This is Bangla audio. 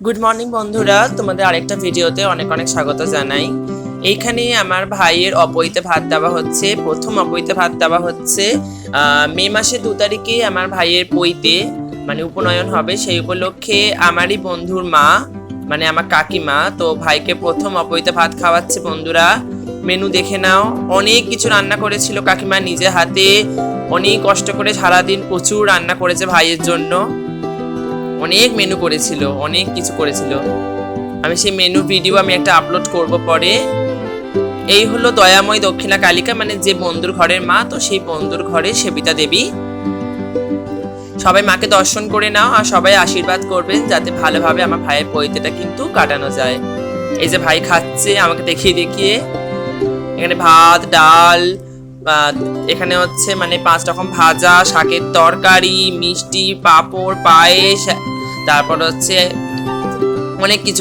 গুড মর্নিং বন্ধুরা। তোমাদের আরেকটা ভিডিওতে অনেক অনেক স্বাগত জানাই। এইখানে আমার ভাইয়ের অপৈতে ভাত দেওয়া হচ্ছে, প্রথম অপৈতে ভাত দেওয়া হচ্ছে। মে মাসের দু তারিখে আমার ভাইয়ের পৈতে মানে উপনয়ন হবে সেই উপলক্ষে আমারই বন্ধুর মা মানে আমার কাকিমা, তো ভাইকে প্রথম অপৈতে ভাত খাওয়াচ্ছে বন্ধুরা। মেনু দেখে নাও। অনেক কিছু রান্না করেছিল কাকিমা নিজে হাতে। অনেক কষ্ট করে সারাদিন প্রচুর রান্না করেছে ভাইয়ের জন্য। অনেক মেনু করেছিল, অনেক কিছু করেছিল। আমি সেই মেনু ভিডিও আমি একটা আপলোড করব পরে। এই হলো দয়াময় দক্ষিণা কালিকা মানে যে বন্ধুর ঘরের মা, তো সেই বন্ধুর ঘরে সেবিতা দেবী। সবাই মাকে দর্শন করে নাও আর সবাই আশীর্বাদ করবেন যাতে ভালোভাবে আমার ভাইয়ের পৈতেটা কিন্তু কাটানো যায়। এই যে ভাই খাচ্ছে, আমাকে দেখিয়ে দেখিয়ে। এখানে ভাত, ডাল এখানে হচ্ছে মানে পাঁচ রকম ভাজা, শাকের তরকারি, মিষ্টি, পাঁপড়, পায়েস তারপর হচ্ছে অনেক কিছু